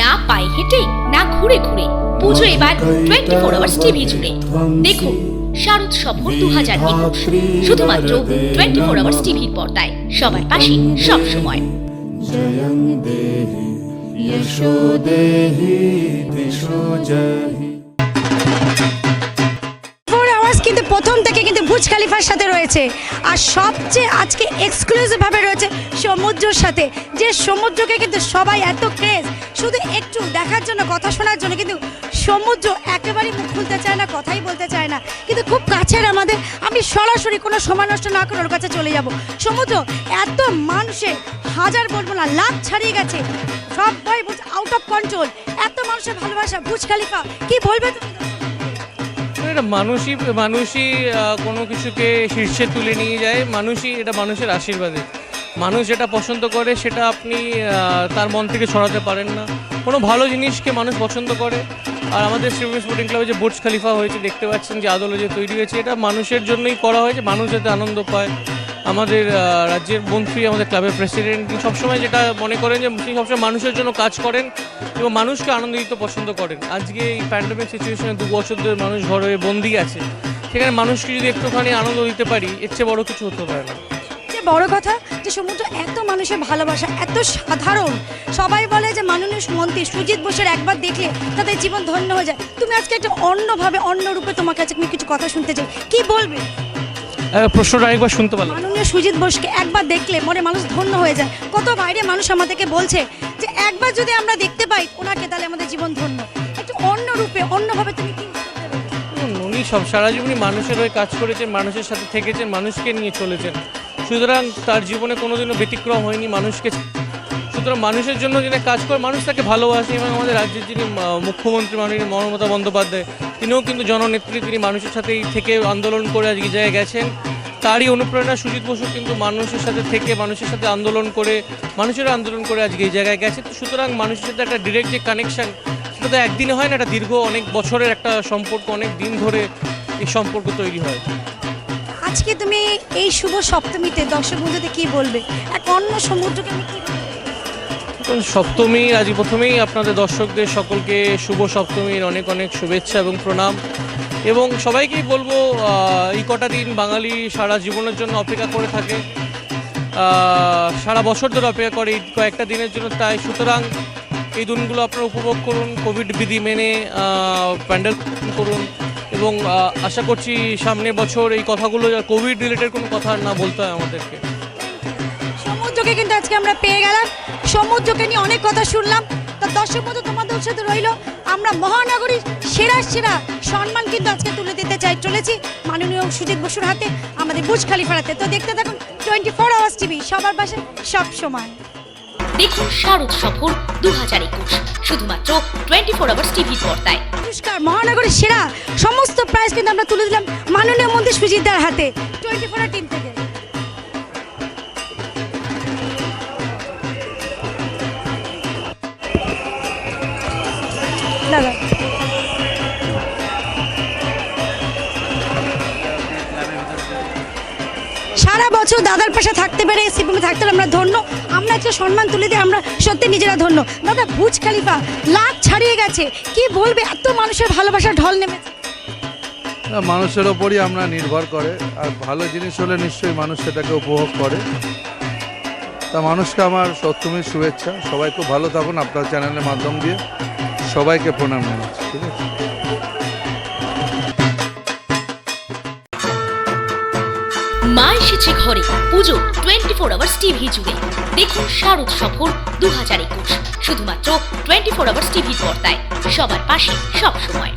না পায়ে হেঁটে না ঘুরে ঘুরে পুজো এবার টোয়েন্টি ফোর আওয়ার্স টিভি জুড়ে দেখুন শারদ সফর দু হাজার একুশ শুধুমাত্র টোয়েন্টি ফোর আওয়ার্স টিভির পর্দায় সবার পাশে সব সময় जयं देहि यशो देहि दिशो जहि বুজ খালিফার সাথে রয়েছে। আর সবচেয়ে আজকে এক্সক্লুসিভ ভাবে রয়েছে সমুদ্রের সাথে। যে সমুদ্রকে কিন্তু সবাই এত ক্রেজ শুধু একটু দেখার জন্য, কথা শোনার জন্য কিন্তু সমুদ্র একেবারেই মুখ খুলতে চায় না, কথাই বলতে চায় না। কিন্তু খুব কাছের আমাদের, আমি সরাসরি কোনো সময় নষ্ট না করে ওর কাছে চলে যাব। সমুদ্র এত মানুষের, হাজার বলব না লাখ ছাড়িয়ে গেছে। সবাই বলছে আউট অফ কন্ট্রোল এত মানুষের ভালোবাসা বুজ খালিফা, কি বলবে তুমি? এটা মানুষই মানুষই কোনো কিছুকে শীর্ষে তুলে নিয়ে যায়, মানুষই এটা মানুষের আশীর্বাদে। মানুষ যেটা পছন্দ করে, সেটা আপনি তার মন থেকে ছড়াতে পারেন না। কোনো ভালো জিনিসকে মানুষ পছন্দ করে। আর আমাদের শ্রীভূমি স্পোর্টিং ক্লাবে যে বুর্জ খালিফা হয়েছে, দেখতে পাচ্ছেন যে আদলে যে তৈরি হয়েছে, এটা মানুষের জন্যই করা হয়েছে মানুষ যাতে আনন্দ পায়। আমাদের রাজ্যের মন্ত্রী, আমাদের ক্লাবের প্রেসিডেন্ট তিনি সবসময় যেটা মনে করেন যে, তিনি সবসময় মানুষের জন্য কাজ করেন এবং মানুষকে আনন্দ দিতে পছন্দ করেন। আজকে এই প্যান্ডামিক সিচুয়েশনে দু বছর ধরে মানুষ ঘরে বন্দি আছে। সেখানে মানুষকে যদি একটুখানি আনন্দ দিতে পারি, এর চেয়ে বড় কিছু হতে পারে না। বড় কথা যে, সমুদ্র এত মানুষের ভালোবাসা, এত সাধারণ। সবাই বলে যে, মাননীয় মন্ত্রী সুজিত বোসের একবার দেখলে তাদের জীবন ধন্য হয়ে যায়। তুমি আজকে একটা অন্যভাবে, অন্য রূপে তোমার কাছে কিছু কথা শুনতে চাই। কি বলবে? প্রশ্নটা একবার শুনতে পারলাম। মাননীয় সুজিত বোসকে একবার দেখলে মনে মানুষ ধন্য হয়ে যায়। কত বাইরে মানুষ আমাদেরকে বলছে যে একবার যদি আমরা দেখতে পাই ওনাকে তাহলে আমাদের জীবন ধন্য। একটু অন্য রূপে অন্যভাবে তুমি কি উনি সব সারা জীবনই মানুষের হয়ে কাজ করেছেন মানুষের সাথে থেকেছেন মানুষকে নিয়ে চলেছেন। সুতরাং তার জীবনে কোনোদিনও ব্যতিক্রম হয়নি মানুষকে সুতরাং মানুষের জন্য যিনি কাজ করে, মানুষ তাকে ভালোবাসে এবং আমাদের রাজ্যের যিনি মুখ্যমন্ত্রী মাননীয় মমতা বন্দ্যোপাধ্যায়, তিনিও কিন্তু জননেত্রী, তিনি মানুষের সাথেই থেকে আন্দোলন করে আজকে জায়গায় গেছেন। তারই অনুপ্রেরণা সুজিত বসু কিন্তু মানুষের সাথে থেকে, মানুষের সাথে আন্দোলন করে মানুষের আন্দোলন করে আজকে এই জায়গায় গেছে। তো সুতরাং মানুষের সাথে একটা ডিরেক্ট যে কানেকশন সেটা তো একদিনে হয় না, একটা দীর্ঘ অনেক বছরের একটা সম্পর্ক, অনেক দিন ধরে এই সম্পর্ক তৈরি হয়। আজকে তুমি এই শুভ সপ্তমীতে দর্শক বন্ধুদের কি বলবে? এক অন্য সমুদ্রকে আমি কি সপ্তমী আজ প্রথমেই আপনাদের দর্শকদের সকলকে শুভ সপ্তমীর, অনেক অনেক শুভেচ্ছা এবং প্রণাম। এবং সবাইকেই বলব এই কটা দিন বাঙালি সারা জীবনের জন্য অপেক্ষা করে থাকে। সারা বছর ধরে অপেক্ষা করে এই কয়েকটা দিনের জন্য। তাই সুতরাং এই দিনগুলো আপনারা উপভোগ করুন, কোভিড বিধি মেনে প্যান্ডেল করুন। এবং আশা করছি সামনের বছর এই কথাগুলো কোভিড রিলেটেড কোনো কথা না বলতে হয় আমাদেরকে। সমুদ্রকে কিন্তু আজকে আমরা পেয়ে গেলাম। সমুদ্রকে নিয়ে অনেক কথা শুনলাম। তো দর্শক বন্ধু তোমাদের সাথে রইল আমরা মহানগরীর সেরা সেরা সম্মান কিন্তু আজকে তুলে দিতে চাই। চলেছি মাননীয় সুজিত বসুর হাতে আমাদের বুজ খালিফার হাতে তো দেখতে থাকুন টোয়েন্টি ফোর আওয়ার্স টিভি সবার পাশে সব সময়। দেখুন শারদ সফর দু হাজার একুশ শুধুমাত্র টোয়েন্টি ফোর আওয়ার্স টিভির পর্দায়। পুরস্কার মহানগরীর সেরা সমস্ত প্রাইজ কিন্তু আমরা তুলে দিলাম মাননীয় মন্ত্রী সুজিতদার হাতে টোয়েন্টি ফোর টিম থেকে। দাদা। সারা বছর দাদার পাশে থাকতে পেরে শিবভূমি থাকতে পেরে আমরা ধন্য। আমরা একটা সম্মান তুলে দিয়ে আমরা সত্যি নিজেরা ধন্য। দাদা, ভুজ খালিফা লাখ ছাড়িয়ে গেছে। কি বলবে এত মানুষের ভালোবাসা ঢল নেমেছে মানুষের ওপরই আমরা নির্ভর করে, আর ভালো জিনিস হলে নিশ্চয়ই মানুষ সেটাকে উপভোগ করে। তা মানুষকে আমার সপ্তমীর শুভেচ্ছা। সবাই খুব ভালো থাকুন আপনার চ্যানেলের মাধ্যম দিয়ে। সবাইকে প্রণাম জানাচ্ছি, ঠিক আছে? মা এসেছে ঘরে। পুজো টোয়েন্টি ফোর আওয়ার্স টিভি জুড়ে। দেখুন শারদ সফর দু হাজার একুশ। শুধুমাত্র টোয়েন্টি ফোর আওয়ার্স টিভির পর্দায়। সবার পাশে সব সময়